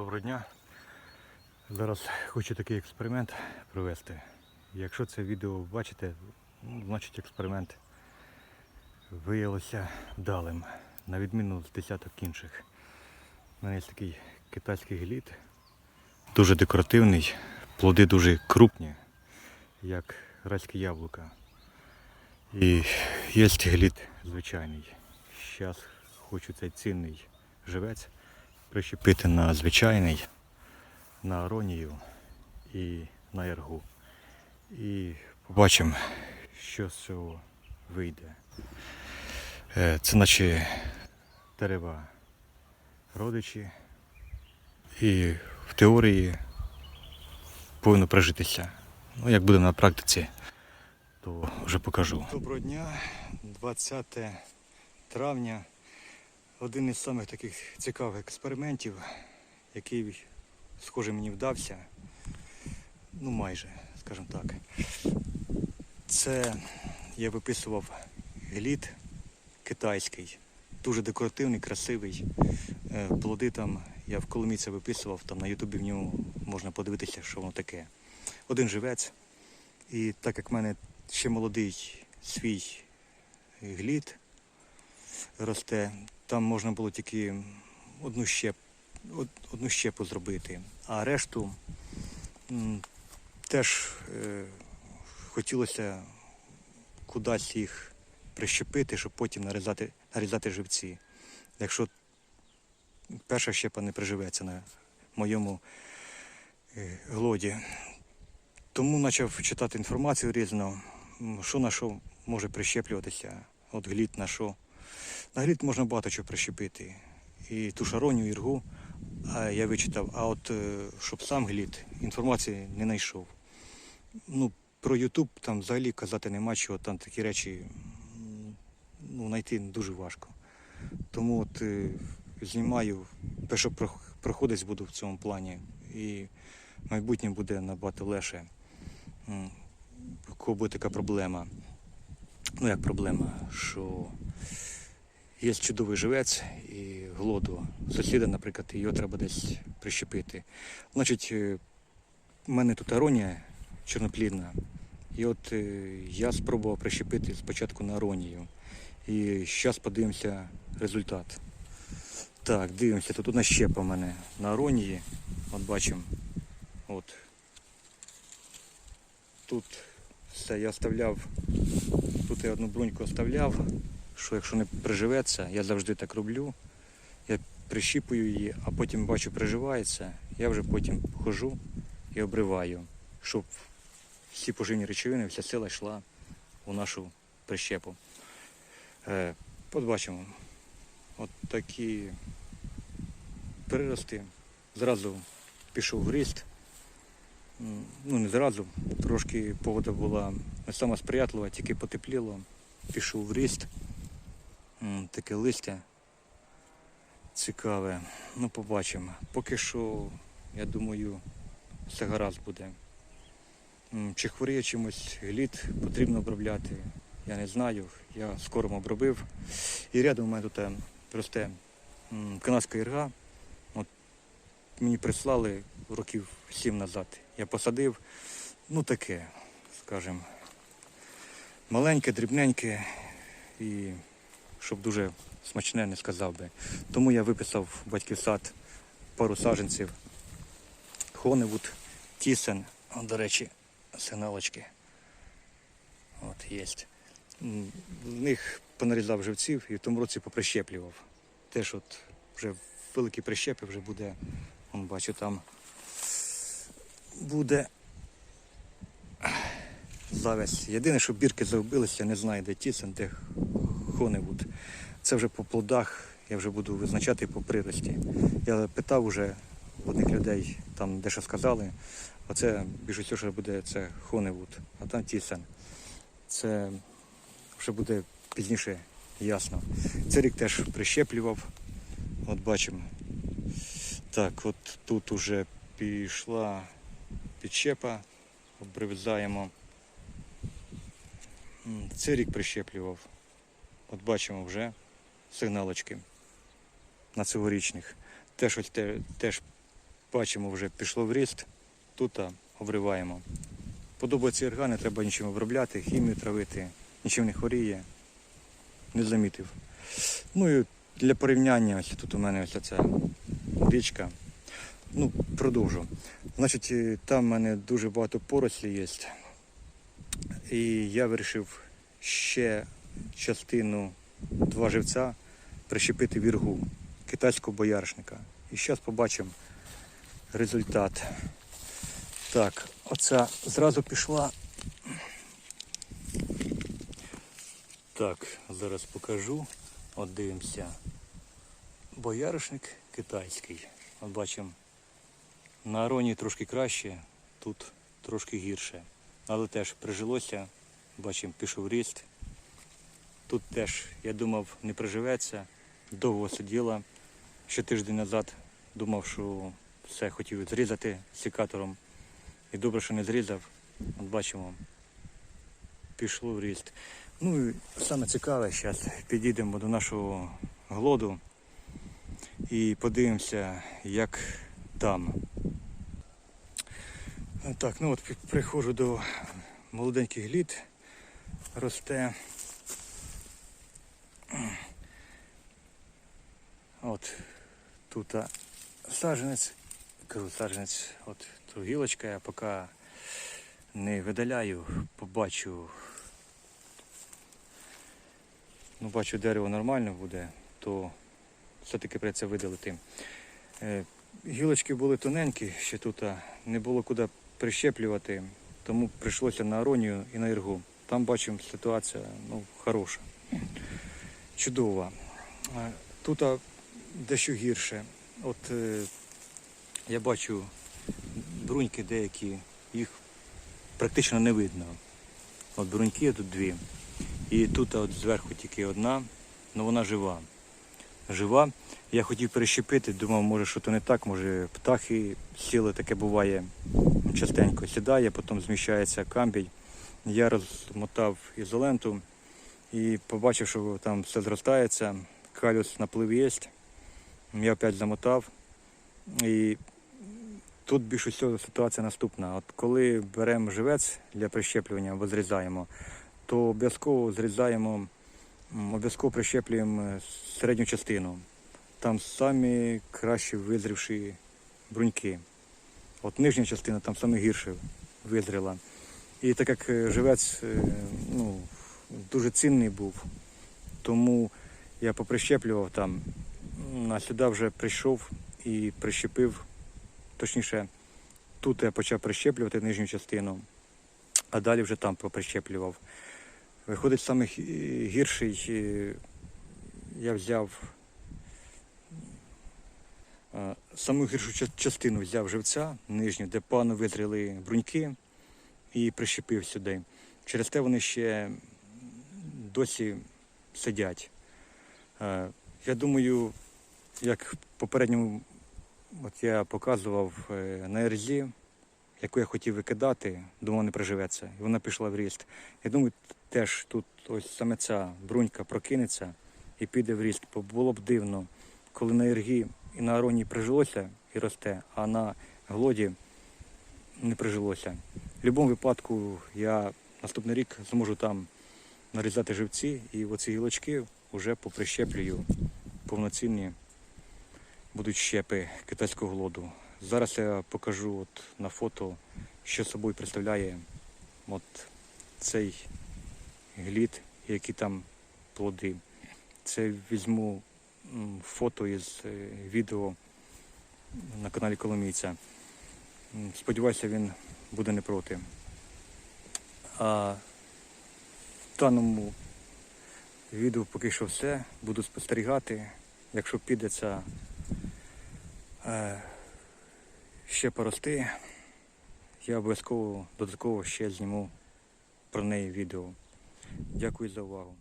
Доброго дня. Зараз хочу такий експеримент провести. Якщо це відео бачите, ну, значить експеримент виявився вдалим, на відміну з десяток інших. У мене є такий китайський глід, дуже декоративний, плоди дуже крупні, як райське яблука. І є глід звичайний. Зараз хочу цей цінний живець прищепити на звичайний, на аронію і на ергу. І побачимо, що з цього вийде. Е, Це наче дерева родичі. І в теорії повинно прижитися. Ну, як буде на практиці, то вже покажу. Доброго дня, 20 травня. Один із самих таких цікавих експериментів, який, схоже, мені вдався. Ну майже, скажімо так. Це я виписував глід китайський, дуже декоративний, красивий. Е, Плоди там, я в Коломіці виписував, там на Ютубі в ньому можна подивитися, що воно таке. Один живець. І так як в мене ще молодий свій глід росте, там можна було тільки одну, щеп, одну щепу зробити, а решту теж е, хотілося кудись їх прищепити, щоб потім нарізати, нарізати живці. Якщо перша щепа не приживеться на моєму е, глоді. Тому почав читати інформацію різну, що на що може прищеплюватися, от глід на що. На глід можна багато чого прищепити. І ту шароню, і ргу я вичитав, а от е, щоб сам глід, інформації не знайшов. Ну, про Ютуб там взагалі казати нема чого, там такі речі ну, знайти дуже важко. Тому от е, знімаю, перше прох- проходець буду в цьому плані. І майбутнє буде набагато легше. Кого буде така проблема. Ну як проблема, що є чудовий живець і глоду сусіда, наприклад, його треба десь прищепити. Значить, е, в мене тут аронія чорноплідна. І от е, я спробував прищепити спочатку на аронію. І зараз подивимося результат. Так, дивимося, тут одна щепа в мене на аронії. От бачимо. От. Тут все, я оставляв, тут я одну бруньку оставляв, що якщо не приживеться, я завжди так роблю. Я прищіпую її, а потім бачу, приживається, я вже потім хожу і обриваю, щоб всі поживні речовини, вся сила йшла у нашу прищепу. Е, от бачимо, от такі прирости. Зразу пішов гріст. Ну, не зразу, трошки погода була не сама сприятлива, тільки потепліло, пішов в ріст. Таке листя цікаве. Ну, побачимо. Поки що, я думаю, все гаразд буде. Чи хворіє чимось глід, потрібно обробляти. Я не знаю. Я скоро обробив. І рядом у мене тут е, росте канадська ірга. От мені прислали років сім назад. Я посадив, ну таке, скажімо, маленьке, дрібненьке і щоб дуже смачне не сказав би. Тому я виписав в батьків сад пару саджанців. Хоневуд, тісен, до речі, сигналочки. От є. В них понарізав живців і в тому році поприщеплював. Теж от вже великі прищепи вже буде, он бачу там буде завязь. Єдине, що бірки загубилися, не знаю, де тісен, де Хоневуд. Це вже по плодах, я вже буду визначати по прирості. Я питав уже одних людей, там де що сказали, оце більш усього, що буде це Хоневуд, а там тісен. Це вже буде пізніше ясно. Цей рік теж прищеплював. От бачимо. Так, от тут уже пішла підщепа, обрізаємо. Цей рік прищеплював. От бачимо вже сигналочки на цьогорічних. Теж, те, теж бачимо, вже пішло в ріст. Тут обриваємо. Подобаються ірга, не треба нічим обробляти, хімію травити, нічим не хворіє. Не замітив. Ну і для порівняння, ось тут у мене ось ця річка. Ну, продовжу. Значить, е, там в мене дуже багато порослі є. І я вирішив ще частину два живця прищепити віргу китайського бояришника. І зараз побачимо результат. Так, оця зразу пішла. Так, зараз покажу. От дивимося. Бояришник китайський. От бачимо. На ароні трошки краще, тут трошки гірше. Але теж прижилося, бачимо, пішов ріст. Тут теж, я думав, не приживеться. Довго сиділа. Ще тиждень назад думав, що все хотів зрізати секатором. І добре, що не зрізав. От бачимо, пішло в ріст. Ну і саме цікаве, зараз підійдемо до нашого глоду і подивимося, як там. Так, ну от приходжу до молоденьких глід, росте. От тут а, саджанець, кажу саджанець, от тут гілочка, я поки не видаляю, побачу. Ну, бачу, дерево нормально буде, то все-таки придеться видалити. Е, Гілочки були тоненькі, ще тут не було куди прищеплювати, тому прийшлося на аронію і на іргу. Там бачимо ситуація ну, хороша, чудова. Тут дещо гірше. От е, я бачу бруньки деякі, їх практично не видно. От бруньки тут дві. І тут от зверху тільки одна, але вона жива. Жива. Я хотів перещепити, думав, може, що то не так, може птахи сіли, таке буває частенько. Сідає, потім зміщається камбій. Я розмотав ізоленту і побачив, що там все зростається, калюс наплив є. Я опять замотав. І тут більш усього ситуація наступна. От коли беремо живець для прищеплювання або зрізаємо, то обов'язково зрізаємо, обов'язково прищеплюємо середню частину. Там самі краще визрівші бруньки. От нижня частина там саме гірше визріла. І так як е, живець е, ну, дуже цінний був, тому я поприщеплював там, а сюди вже прийшов і прищепив, точніше, тут я почав прищеплювати нижню частину, а далі вже там поприщеплював. Виходить, саме гі- гірший е, я взяв е, саму гіршу частину взяв живця нижню, де пану визріли бруньки і прищепив сюди. Через те вони ще досі сидять. Е, Я думаю, як в попередньому от я показував е, на ерзі, яку я хотів викидати, думав, не приживеться. І вона пішла в ріст. Я думаю, теж тут ось саме ця брунька прокинеться і піде в ріст. Бо було б дивно, коли на ергі і на ароні прижилося і росте, а на глоді не прижилося. В будь-якому випадку я наступний рік зможу там нарізати живці і оці гілочки вже поприщеплюю повноцінні будуть щепи китайського глоду. Зараз я покажу от на фото, що собою представляє от цей глід, які там плоди. Це візьму фото із е, відео на каналі Коломійця. Сподіваюся, він буде не проти. А даному відео поки що все. Буду спостерігати. Якщо піде ця е, ще порости, я обов'язково додатково ще зніму про неї відео. Дякую за увагу.